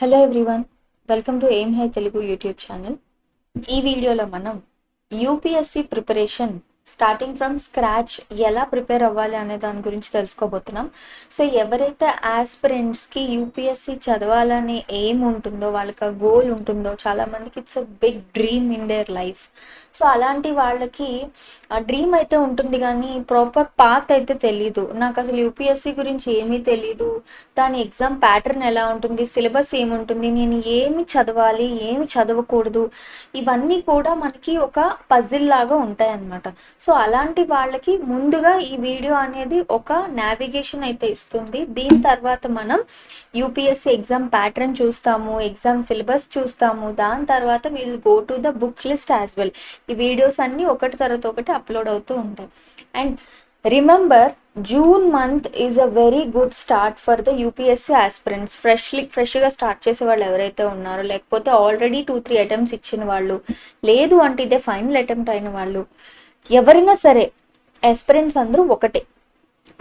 Hello everyone welcome to aim high Telugu YouTube channel ఈ వీడియోలో మనం UPSC preparation starting from scratch ఎలా prepare అవ్వాలి అనే దాని గురించి తెలుసుకోబోతున్నాం. సో ఎవరైతే ఆస్పిరెంట్స్కి యూపీఎస్సి చదవాలనే ఎయిమ్ ఉంటుందో వాళ్ళకి ఆ గోల్ ఉంటుందో చాలామందికి it's a big dream in their life so అలాంటి వాళ్ళకి డ్రీమ్ అయితే ఉంటుంది కానీ ప్రాపర్ పాత్ అయితే తెలీదు. నాకు అసలు యూపీఎస్సి గురించి ఏమీ తెలీదు. దాని ఎగ్జామ్ ప్యాటర్న్ ఎలా ఉంటుంది సిలబస్ ఏముంటుంది నేను ఏమి చదవాలి ఏమి చదవకూడదు ఇవన్నీ కూడా మనకి ఒక పజిల్ లాగా ఉంటాయి అన్నమాట సో అలాంటి వాళ్ళకి ముందుగా ఈ వీడియో అనేది ఒక నావిగేషన్ అయితే ఇస్తుంది. దీని తర్వాత మనం యూపీఎస్సి ఎగ్జామ్ ప్యాటర్న్ చూస్తాము ఎగ్జామ్ సిలబస్ చూస్తాము దాని తర్వాత we'll go to the book list as well ఈ వీడియోస్ అన్నీ ఒకటి తర్వాత ఒకటి అప్లోడ్ అవుతూ ఉంటాయి. And remember June month is a very good start for the UPSC aspirants. Freshly ఫ్రెష్గా స్టార్ట్ చేసే వాళ్ళు ఎవరైతే ఉన్నారో లేకపోతే ఆల్రెడీ టూ త్రీ అటెంప్ట్స్ ఇచ్చిన వాళ్ళు లేదు అంటే ఇదే ఫైనల్ అటెంప్ట్ అయిన వాళ్ళు ఎవరైనా సరే ఆస్పిరెంట్స్ అందరూ ఒకటే.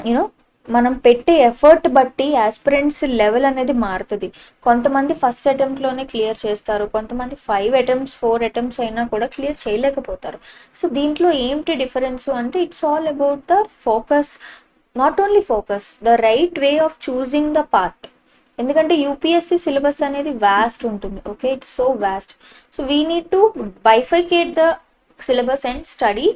యూనో మనం పెట్టే ఎఫర్ట్ బట్టి ఆస్పిరెంట్స్ లెవెల్ అనేది మారుతుంది. కొంతమంది ఫస్ట్ అటెంప్ట్లోనే క్లియర్ చేస్తారు. కొంతమంది ఫైవ్ అటెంప్ట్స్ ఫోర్ అటెంప్ట్స్ అయినా కూడా క్లియర్ చేయలేకపోతారు. సో దీంట్లో ఏంటి డిఫరెన్స్ అంటే it's all about the focus not only focus the right way of choosing the path ఎందుకంటే యూపీఎస్సీ సిలబస్ అనేది వ్యాస్ట్ ఉంటుంది. Okay it's so vast so we need to bifurcate the syllabus and study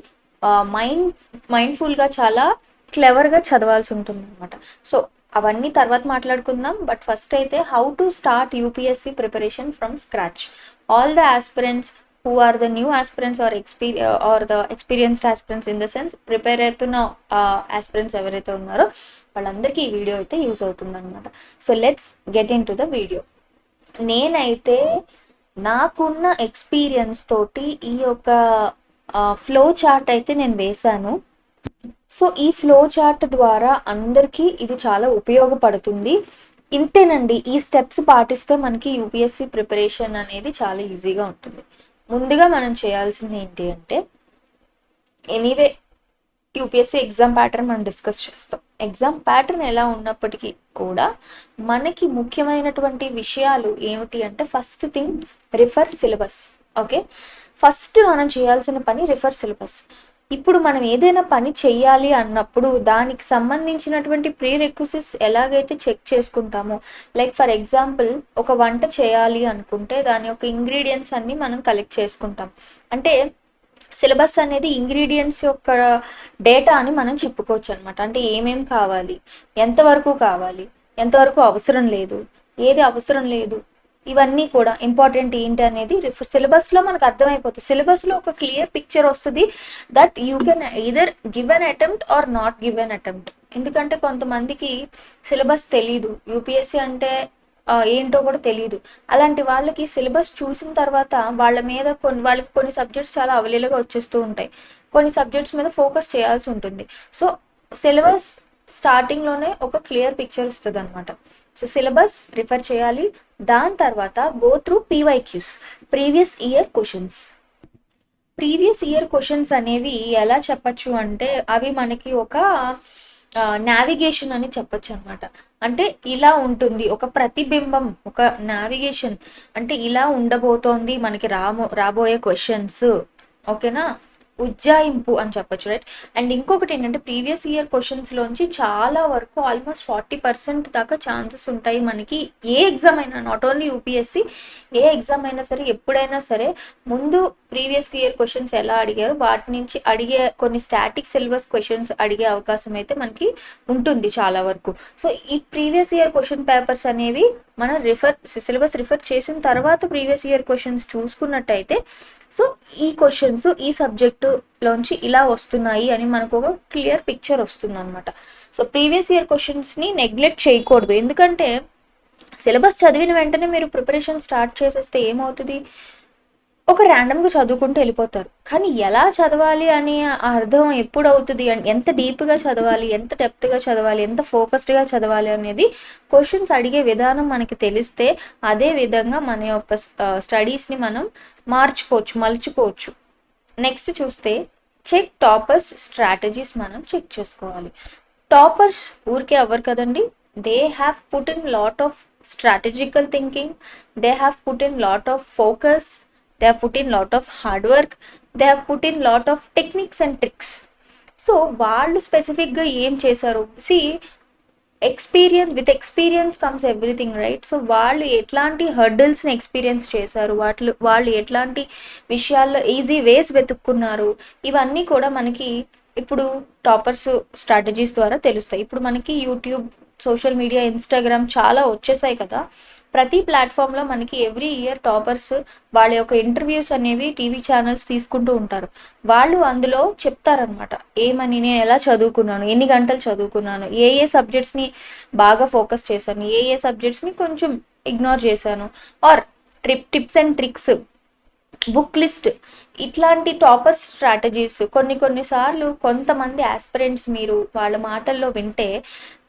mind మైండ్ఫుల్గా చాలా క్లెవర్గా చదవాల్సి ఉంటుంది అనమాట so అవన్నీ తర్వాత మాట్లాడుకుందాం. బట్ ఫస్ట్ అయితే how to start UPSC preparation from scratch all the aspirants who are the new aspirants or experienced or the experienced aspirants in the sense prepare అవుతున్న uh, ఆస్పిరెంట్స్ ఎవరైతే ఉన్నారో వాళ్ళందరికీ ఈ వీడియో అయితే యూస్ అవుతుంది అనమాట so let's get into the video నేనైతే నాకున్న ఎక్స్పీరియన్స్ తోటి ఈ యొక్క uh, ఫ్లో చార్ట్ అయితే నేను వేశాను. సో ఈ ఫ్లో చార్ట్ ద్వారా అందరికీ ఇది చాలా ఉపయోగపడుతుంది. ఇంతేనండి ఈ స్టెప్స్ పాటిస్తే మనకి యూపీఎస్సి ప్రిపరేషన్ అనేది చాలా ఈజీగా ఉంటుంది. ముందుగా మనం చేయాల్సింది ఏంటి అంటే ఎనీవే యూపీఎస్సీ ఎగ్జామ్ ప్యాటర్న్ మనం డిస్కస్ చేస్తాం. ఎగ్జామ్ ప్యాటర్న్ ఎలా ఉన్నప్పటికీ కూడా మనకి ముఖ్యమైనటువంటి విషయాలు ఏమిటి అంటే first thing refer syllabus okay first మనం చేయాల్సిన పని రిఫర్ సిలబస్ ఇప్పుడు మనం ఏదైనా పని చెయ్యాలి అన్నప్పుడు దానికి సంబంధించినటువంటి ప్రీ రిక్వసిస్ ఎలాగైతే చెక్ చేసుకుంటామో లైక్ ఫర్ ఎగ్జాంపుల్ ఒక వంట చేయాలి అనుకుంటే దాని యొక్క ఇంగ్రీడియంట్స్ అన్ని మనం కలెక్ట్ చేసుకుంటాం. అంటే సిలబస్ అనేది ఇంగ్రీడియంట్స్ యొక్క డేటా అని మనం చెప్పుకోవచ్చు అనమాట అంటే ఏమేం కావాలి ఎంతవరకు కావాలి ఎంతవరకు అవసరం లేదు ఏది అవసరం లేదు ఇవన్నీ కూడా ఇంపార్టెంట్ ఏంటి అనేది సిలబస్లో మనకు అర్థమైపోతుంది. సిలబస్లో ఒక క్లియర్ పిక్చర్ వస్తుంది that you can either give an attempt or not give an attempt ఎందుకంటే కొంతమందికి సిలబస్ తెలీదు. యూపీఎస్సీ అంటే ఏంటో కూడా తెలియదు అలాంటి వాళ్ళకి సిలబస్ చూసిన తర్వాత వాళ్ళ మీద కొన్ని వాళ్ళకి కొన్ని సబ్జెక్ట్స్ చాలా అవలీలుగా వచ్చేస్తూ ఉంటాయి. కొన్ని సబ్జెక్ట్స్ మీద ఫోకస్ చేయాల్సి ఉంటుంది. సో సిలబస్ స్టార్టింగ్లోనే ఒక క్లియర్ పిక్చర్ ఇస్తుంది అనమాట సో సిలబస్ రిఫర్ చేయాలి. దాని తర్వాత go through PYQs previous year questions previous year questions అనేవి ఎలా చెప్పచ్చు అంటే అవి మనకి ఒక నావిగేషన్ అని చెప్పొచ్చు అనమాట అంటే ఇలా ఉంటుంది ఒక ప్రతిబింబం ఒక నావిగేషన్ అంటే ఇలా ఉండబోతోంది మనకి రామో రాబోయే క్వశ్చన్స్ ఓకేనా ఉజ్జాయింపు అని చెప్పొచ్చు రైట్ అండ్ ఇంకొకటి ఏంటంటే ప్రీవియస్ ఇయర్ క్వశ్చన్స్లోంచి చాలా వరకు ఆల్మోస్ట్ ఫార్టీ పర్సెంట్ దాకా ఛాన్సెస్ ఉంటాయి మనకి. ఏ ఎగ్జామ్ అయినా నాట్ ఓన్లీ యూపీఎస్సి ఏ ఎగ్జామ్ అయినా సరే ఎప్పుడైనా సరే ముందు ప్రీవియస్ ఇయర్ క్వశ్చన్స్ ఎలా అడిగారు వాటి నుంచి అడిగే కొన్ని స్టాటిక్ సిలబస్ క్వశ్చన్స్ అడిగే అవకాశం అయితే మనకి ఉంటుంది చాలా వరకు. సో ఈ ప్రీవియస్ ఇయర్ క్వశ్చన్ పేపర్స్ అనేవి మనం రిఫర్ సిలబస్ రిఫర్ చేసిన తర్వాత ప్రీవియస్ ఇయర్ క్వశ్చన్స్ చూసుకున్నట్టయితే సో ఈ క్వశ్చన్స్ ఈ సబ్జెక్టులోంచి ఇలా వస్తున్నాయి అని మనకు ఒక క్లియర్ పిక్చర్ వస్తుంది అనమాట సో ప్రీవియస్ ఇయర్ క్వశ్చన్స్ని నెగ్లెక్ట్ చేయకూడదు. ఎందుకంటే సిలబస్ చదివిన వెంటనే మీరు ప్రిపరేషన్ స్టార్ట్ చేసేస్తే ఏమవుతుంది? ఒక ర్యాండమ్గా చదువుకుంటూ వెళ్ళిపోతారు. కానీ ఎలా చదవాలి అని అర్థం ఎప్పుడు అవుతుంది ఎంత డీప్గా చదవాలి ఎంత డెప్త్గా చదవాలి ఎంత ఫోకస్డ్గా చదవాలి అనేది క్వశ్చన్స్ అడిగే విధానం మనకి తెలిస్తే అదే విధంగా మన యొక్క స్టడీస్ని మనం మార్చుకోవచ్చు మలుచుకోవచ్చు. నెక్స్ట్ చూస్తే చెక్ టాపర్స్ స్ట్రాటజీస్ మనం చెక్ చేసుకోవాలి. టాపర్స్ ఊరికే అవ్వరు కదండి? They have put in lot of strategical thinking they have put in lot of focus they have put in lot of hard work. They have put in lot of techniques and tricks. So వాళ్ళు స్పెసిఫిక్గా ఏం చేశారు? See experience with experience comes everything right so వాళ్ళు ఎట్లాంటి హర్డిల్స్ని experience చేశారు? వాటిలో వాళ్ళు ఎట్లాంటి విషయాల్లో ఈజీ వేస్ వెతుక్కున్నారు? ఇవన్నీ కూడా మనకి ఇప్పుడు టాపర్స్ స్ట్రాటజీస్ ద్వారా తెలుస్తాయి. ఇప్పుడు మనకి యూట్యూబ్ సోషల్ మీడియా ఇన్స్టాగ్రామ్ చాలా వచ్చేసాయి కదా. ప్రతి ప్లాట్ఫామ్లో మనకి ఎవ్రీ ఇయర్ టాపర్స్ వాళ్ళ యొక్క ఇంటర్వ్యూస్ అనేవి టీవీ ఛానల్స్ తీసుకుంటూ ఉంటారు. వాళ్ళు అందులో చెప్తారనమాట ఏమని నేను ఎలా చదువుకున్నాను? ఎన్ని గంటలు చదువుకున్నాను? ఏ ఏ సబ్జెక్ట్స్ని బాగా ఫోకస్ చేశాను? ఏ ఏ సబ్జెక్ట్స్ని కొంచెం ఇగ్నోర్ చేశాను? Or trip tips and tricks book list ఇట్లాంటి టాపర్ స్ట్రాటజీస్ కొన్ని కొన్నిసార్లు కొంతమంది ఆస్పిరెంట్స్ మీరు వాళ్ళ మాటల్లో వింటే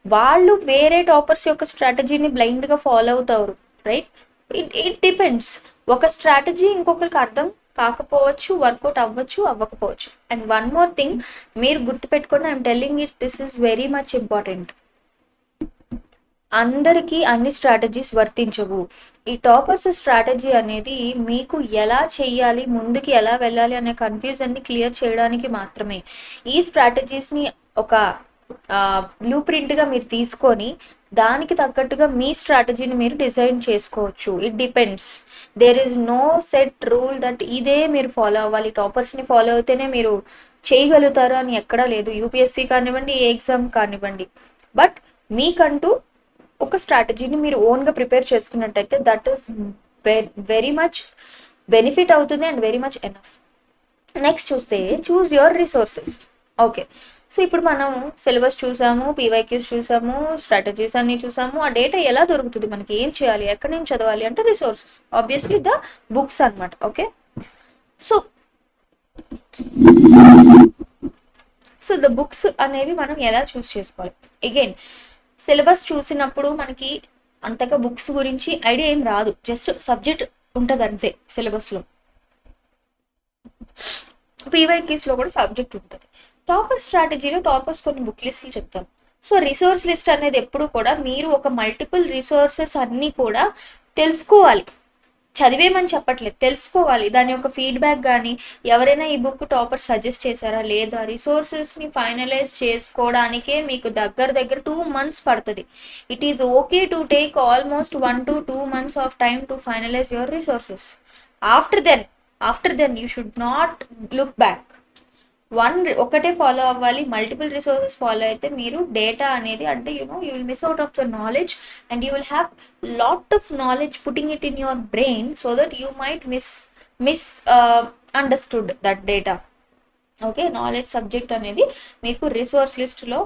వాళ్ళు వేరే టాపర్స్ యొక్క స్ట్రాటజీని బ్లైండ్గా ఫాలో అవుతారు రైట్ ఇట్ ఇట్ డిపెండ్స్ ఒక స్ట్రాటజీ ఇంకొకరికి అర్థం కాకపోవచ్చు వర్కౌట్ అవ్వచ్చు అవ్వకపోవచ్చు. అండ్ వన్ మోర్ థింగ్ మీరు గుర్తుపెట్టుకోండి I'm telling it this is very much important అందరికీ అన్ని స్ట్రాటజీస్ వర్తించవు. ఈ టాపర్స్ స్ట్రాటజీ అనేది మీకు ఎలా చేయాలి ముందుకి ఎలా వెళ్ళాలి అనే కన్ఫ్యూజన్ని క్లియర్ చేయడానికి మాత్రమే. ఈ స్ట్రాటజీస్ని ఒక బ్లూ ప్రింట్గా మీరు తీసుకొని దానికి తగ్గట్టుగా మీ స్ట్రాటజీని మీరు డిజైన్ చేసుకోవచ్చు. It depends there is no set rule that ఇదే మీరు ఫాలో అవ్వాలి. టాపర్స్ని ఫాలో అయితేనే మీరు చేయగలుగుతారు అని ఎక్కడా లేదు. యూపీఎస్సీ కానివ్వండి ఏ ఎగ్జామ్ కానివ్వండి. బట్ మీకంటూ ఒక స్ట్రాటజీని మీరు ఓన్గా ప్రిపేర్ చేసుకున్నట్టయితే that is very much benefit అవుతుంది and very much enough next చూస్తే choose your resources okay so ఇప్పుడు మనం సిలబస్ చూసాము పీవైక్యూస్ చూసాము స్ట్రాటజీస్ అన్ని చూసాము. ఆ డేటా ఎలా దొరుకుతుంది? మనకి ఏం చేయాలి? ఎక్కడి నుంచి చదవాలి? అంటే రిసోర్సెస్. ఆబ్వియస్లీ ద బుక్స్ అనమాట okay? So so the books అనేవి మనం ఎలా చూస్ చేసుకోవాలి? అగైన్ సిలబస్ చూసినప్పుడు మనకి అంతగా బుక్స్ గురించి ఐడియా ఏం రాదు. జస్ట్ సబ్జెక్ట్ ఉంటుంది అంతే సిలబస్లో. పీవైక్యూస్లో కూడా సబ్జెక్ట్ ఉంటుంది. టాపర్ స్ట్రాటజీలో టాపర్స్ కొన్ని బుక్ లిస్టులు చెప్తారు. సో రిసోర్స్ లిస్ట్ అనేది ఎప్పుడు కూడా మీరు ఒక మల్టిపుల్ రిసోర్సెస్ అన్నీ కూడా తెలుసుకోవాలి. చదివేమని చెప్పట్లేదు తెలుసుకోవాలి. దాని యొక్క ఫీడ్బ్యాక్ కానీ ఎవరైనా ఈ బుక్ టాపర్ సజెస్ట్ చేశారా లేదా రిసోర్సెస్ని ఫైనలైజ్ చేసుకోవడానికే మీకు దగ్గర దగ్గర టూ మంత్స్ పడుతుంది. It is okay to take almost one to two months of time to finalise your resources after then after then you should not look back one ఒకటే follow అవ్వాలి multiple resources follow అయితే మీరు data అనేది అంటే you know you will miss out of the knowledge and you will have lot of knowledge putting it in your brain so that you might miss miss understood that data okay knowledge subject అనేది మీకు resource లిస్ట్లో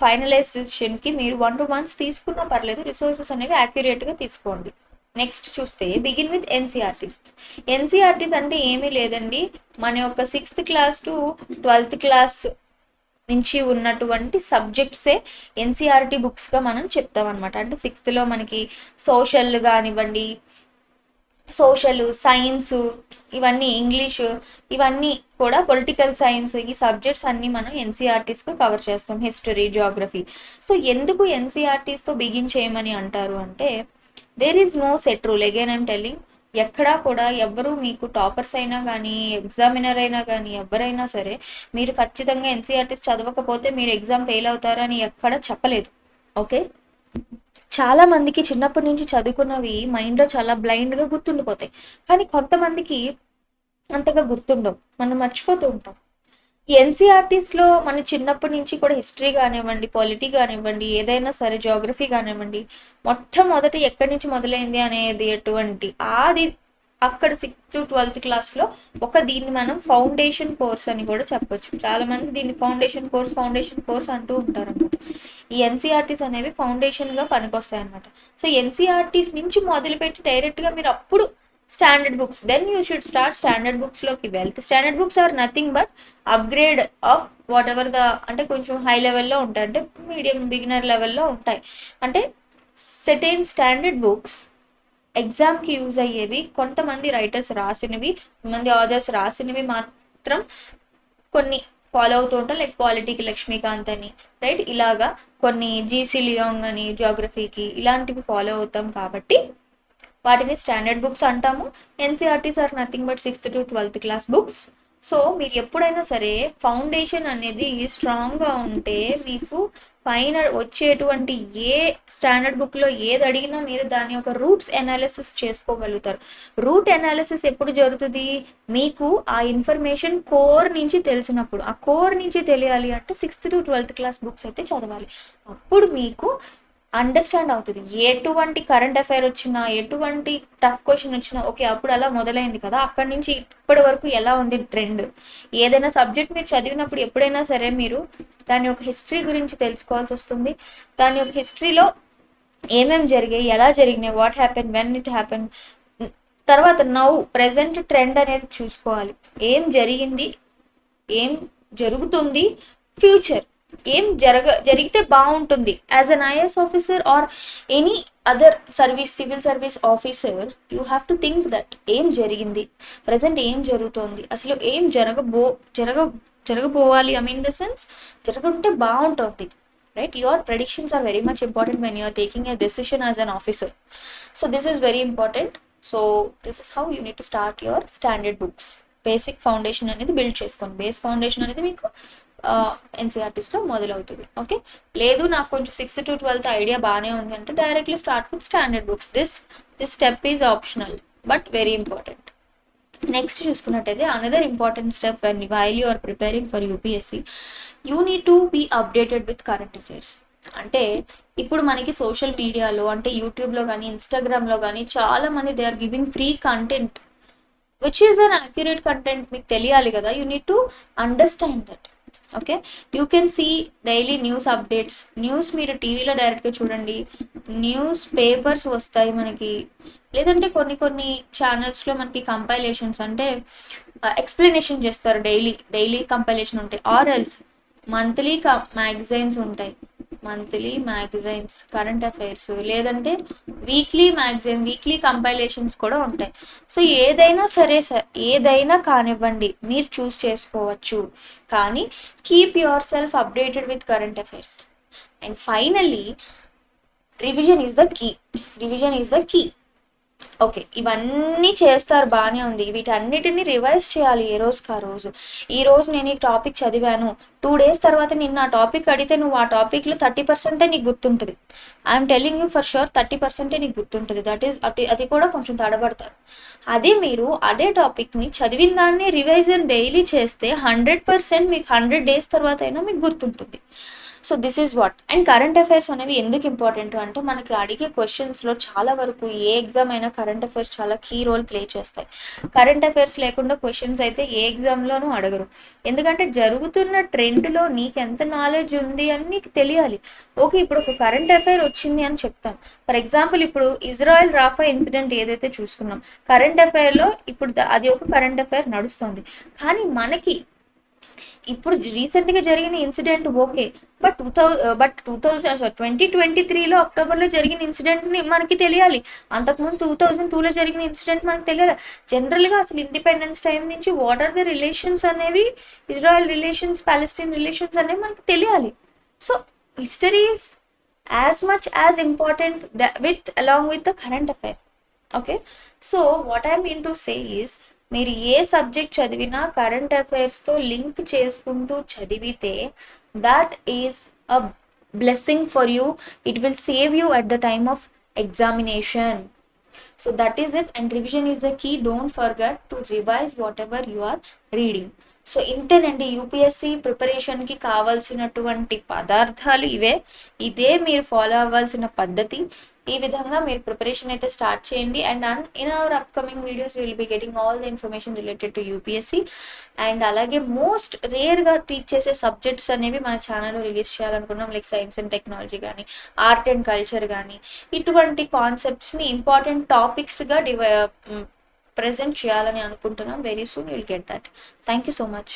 ఫైనలైజేషన్కి మీరు one to months తీసుకున్నా పర్లేదు resources అనేవి యాక్యురేట్గా తీసుకోండి. Next చూస్తే begin with ఎన్సీఆర్టిస్ట్ NCERTs అంటే ఏమీ లేదండి. మన యొక్క sixth class to twelfth class నుంచి ఉన్నటువంటి సబ్జెక్ట్సే ఎన్సీఆర్టీ బుక్స్గా మనం చెప్తాం అనమాట అంటే సిక్స్త్లో మనకి సోషల్ కానివ్వండి సోషల్ సైన్స్ ఇవన్నీ ఇంగ్లీషు ఇవన్నీ కూడా పొలిటికల్ సైన్స్ ఈ సబ్జెక్ట్స్ అన్నీ మనం ఎన్సీఆర్టీస్గా కవర్ చేస్తాం. హిస్టరీ జోగ్రఫీ సో ఎందుకు ఎన్సీఆర్టీస్తో బిగిన్ చేయమని అంటారు అంటే there is no set rule again I'm telling ఎక్కడా కూడా ఎవ్వరు మీకు టాపర్స్ అయినా కానీ ఎగ్జామినర్ అయినా కానీ ఎవరైనా సరే మీరు ఖచ్చితంగా ఎన్సీఆర్టీస్ చదవకపోతే మీరు ఎగ్జామ్ ఫెయిల్ అవుతారని ఎక్కడ చెప్పలేదు. ఓకే? చాలా మందికి చిన్నప్పటి నుంచి చదువుకున్నవి మైండ్లో చాలా బ్లైండ్గా గుర్తుండిపోతాయి. కానీ కొంతమందికి అంతగా గుర్తుండవు. మనం మర్చిపోతూ ఉంటాం. ఈ ఎన్సీఆర్టీస్లో మన చిన్నప్పటి నుంచి కూడా హిస్టరీ కానివ్వండి పాలిటీ కానివ్వండి ఏదైనా సరే జోగ్రఫీ కానివ్వండి మొట్టమొదటి ఎక్కడి నుంచి మొదలైంది అనేది ఎటువంటి ఆది అక్కడ సిక్స్త్ ట్వెల్త్ క్లాస్లో ఒక దీన్ని మనం ఫౌండేషన్ కోర్స్ అని కూడా చెప్పొచ్చు. చాలా మంది దీన్ని ఫౌండేషన్ కోర్స్ ఫౌండేషన్ కోర్స్ అంటూ ఉంటారనమాట ఈ ఎన్సీఆర్టీస్ అనేవి ఫౌండేషన్గా పనికొస్తాయి అనమాట సో ఎన్సీఆర్టీస్ నుంచి మొదలుపెట్టి డైరెక్ట్గా మీరు అప్పుడు standard books then you should start standard బుక్స్లోకి వెళ్తే standard books are nothing but upgrade of whatever the అంటే కొంచెం హై లెవెల్లో ఉంటాయి. అంటే మీడియం బిగినర్ లెవెల్లో ఉంటాయి. అంటే సెటైన్ స్టాండర్డ్ బుక్స్ ఎగ్జామ్కి యూజ్ అయ్యేవి కొంతమంది రైటర్స్ రాసినవి కొంతమంది ఆథర్స్ రాసినవి మాత్రం కొన్ని ఫాలో అవుతూ ఉంటాం లైక్ పాలిటీకి లక్ష్మీకాంత్ అని రైట్ ఇలాగా కొన్ని జీసీ లియోంగ్ అని జాగ్రఫీకి ఇలాంటివి ఫాలో అవుతాం కాబట్టి వాటిని స్టాండర్డ్ బుక్స్ అంటాము. NCERTs are nothing but sixth to twelfth class books. So మీరు ఎప్పుడైనా సరే ఫౌండేషన్ అనేది స్ట్రాంగ్గా ఉంటే మీకు పైన వచ్చేటువంటి ఏ స్టాండర్డ్ బుక్లో ఏది అడిగినా మీరు దాని యొక్క రూట్స్ ఎనాలిసిస్ చేసుకోగలుగుతారు. రూట్ ఎనాలిసిస్ ఎప్పుడు జరుగుతుంది? మీకు ఆ ఇన్ఫర్మేషన్ కోర్ నుంచి తెలిసినప్పుడు. ఆ కోర్ నుంచి తెలియాలి అంటే sixth to twelfth class books అయితే చదవాలి. అప్పుడు మీకు అండర్స్టాండ్ అవుతుంది. ఎటువంటి కరెంట్ అఫైర్ వచ్చినా ఎటువంటి టఫ్ క్వశ్చన్ వచ్చినా ఓకే అప్పుడు అలా మొదలైంది కదా. అక్కడి నుంచి ఇప్పటి వరకు ఎలా ఉంది ట్రెండ్ ఏదైనా సబ్జెక్ట్ మీరు చదివినప్పుడు ఎప్పుడైనా సరే మీరు దాని యొక్క హిస్టరీ గురించి తెలుసుకోవాల్సి వస్తుంది. దాని యొక్క హిస్టరీలో ఏమేమి జరిగాయి ఎలా జరిగినాయి what happen when it happen తర్వాత నౌ ప్రెసెంట్ ట్రెండ్ అనేది చూసుకోవాలి. ఏం జరిగింది? ఏం జరుగుతుంది? ఫ్యూచర్ ఏం జరగ జరిగితే బాగుంటుంది. As an IAS officer or any other service civil service officer you have to think that ఏం జరిగింది? ప్రజెంట్ ఏం జరుగుతోంది? అసలు ఏం జరగబో జరగ జరగబోవాలి? ఐ మీన్ ద సెన్స్ జరగంటే బాగుంటుంది. Right your predictions are very much important when you're taking a decision as an officer so this is very important so this is how you need to start your standard books basic foundation అనేది build చేసుకోండి. Base foundation అనేది మీకు ఎన్సీఆర్టీస్లో మొదలవుతుంది. Okay లేదు నాకు కొంచెం sixth to twelfth idea బాగానే ఉంది అంటే directly start with standard books this this step is optional but very important next చూసుకున్నట్టయితే another important step when while you are preparing for UPSC you need to be updated with current affairs అంటే ఇప్పుడు మనకి social మీడియాలో అంటే యూట్యూబ్లో కానీ ఇన్స్టాగ్రామ్లో కానీ చాలా మంది they are giving free content which is inaccurate content మీకు తెలియాలి కదా. You need to understand that okay? You can see daily news updates news మీరు టీవీలో డైరెక్ట్గా చూడండి. న్యూస్ పేపర్స్ వస్తాయి మనకి. లేదంటే కొన్ని కొన్ని ఛానల్స్లో మనకి కంపైలేషన్స్ అంటే ఎక్స్ప్లెనేషన్ చేస్తారు డైలీ డైలీ కంపైలేషన్ ఉంటాయి. ఆర్ ఎల్స్ మంత్లీ మ్యాగజైన్స్ ఉంటాయి. మంత్లీ మ్యాగజైన్స్ కరెంట్ అఫైర్స్ లేదంటే వీక్లీ మ్యాగజైన్ వీక్లీ కంపైలేషన్స్ కూడా ఉంటాయి. సో ఏదైనా సరే సార్ ఏదైనా కానివ్వండి మీరు చూస్ చేసుకోవచ్చు. కానీ keep yourself updated with current affairs and finally revision is the key revision is the key okay ఇవన్నీ చేస్తారు బాగానే ఉంది. వీటన్నిటిని రివైజ్ చేయాలి ఏ రోజుకి ఆ రోజు. ఈ రోజు నేను ఈ టాపిక్ చదివాను. టూ డేస్ తర్వాత నిన్న ఆ టాపిక్ అడిగితే నువ్వు ఆ టాపిక్లో థర్టీ పర్సెంటే నీకు గుర్తుంటుంది. I'm telling you for sure thirty పర్సెంటే నీకు గుర్తుంటుంది. దట్ ఈస్ అటు అది కూడా కొంచెం తడబడతారు. అదే మీరు అదే టాపిక్ని చదివిన దాన్ని రివైజన్ డైలీ చేస్తే హండ్రెడ్ పర్సెంట్ మీకు హండ్రెడ్ డేస్ తర్వాత అయినా మీకు గుర్తుంటుంది. So this is what and current affairs అనేవి ఎందుకు ఇంపార్టెంట్ అంటే మనకి అడిగే క్వశ్చన్స్లో చాలా వరకు ఏ ఎగ్జామ్ అయినా కరెంట్ అఫైర్స్ చాలా కీ రోల్ ప్లే చేస్తాయి. కరెంట్ అఫైర్స్ లేకుండా క్వశ్చన్స్ అయితే ఏ ఎగ్జామ్లోనూ అడగరు. ఎందుకంటే జరుగుతున్న ట్రెండ్లో నీకు ఎంత నాలెడ్జ్ ఉంది అని నీకు తెలియాలి. ఓకే ఇప్పుడు ఒక కరెంట్ అఫైర్ వచ్చింది అని చెప్తాం. ఫర్ ఎగ్జాంపుల్ ఇప్పుడు ఇజ్రాయెల్ రాఫా ఇన్సిడెంట్ ఏదైతే చూసుకున్నాం. కరెంట్ అఫైర్లో ఇప్పుడు అది ఒక కరెంట్ అఫైర్ నడుస్తుంది. కానీ మనకి ఇప్పుడు రీసెంట్గా జరిగిన incident okay but two thou but two thousand twenty twenty త్రీలో అక్టోబర్లో జరిగిన ఇన్సిడెంట్ని మనకి తెలియాలి. అంతకుముందు టూ థౌజండ్ టూలో జరిగిన ఇన్సిడెంట్ మనకి తెలియాలి. జనరల్గా అసలు ఇండిపెండెన్స్ టైం నుంచి వాట్ ఆర్ ద రిలేషన్స్ అనేవి ఇజ్రాయెల్ రిలేషన్స్ పాలెస్టీన్ రిలేషన్స్ అనేవి మనకి తెలియాలి. So history is as much as important with along with the current affair okay so what I mean to say is మీరు ఏ subject చదివినా current అఫైర్స్తో link చేసుకుంటూ చదివితే that is a blessing for you it will save you at the time of examination so that is it and revision is the key don't forget to revise whatever you are reading so ఇంతేనండి UPSC ప్రిపరేషన్కి కావాల్సినటువంటి పదార్థాలు ఇవే. ఇదే మీరు follow అవ్వాల్సిన పద్ధతి. ఈ విధంగా మీరు ప్రిపరేషన్ అయితే స్టార్ట్ చేయండి. And on in our upcoming videos will be getting all the information related to UPSC and అలాగే మోస్ట్ రేర్గా టీచ్ చేసే సబ్జెక్ట్స్ అనేవి మన ఛానల్లో రిలీజ్ చేయాలనుకున్నాం. లైక్ సైన్స్ అండ్ టెక్నాలజీ కానీ ఆర్ట్ అండ్ కల్చర్ కానీ ఇటువంటి కాన్సెప్ట్స్ని ఇంపార్టెంట్ టాపిక్స్గా డివై ప్రజెంట్ చేయాలని అనుకుంటున్నాం. Very soon will get that thank you so much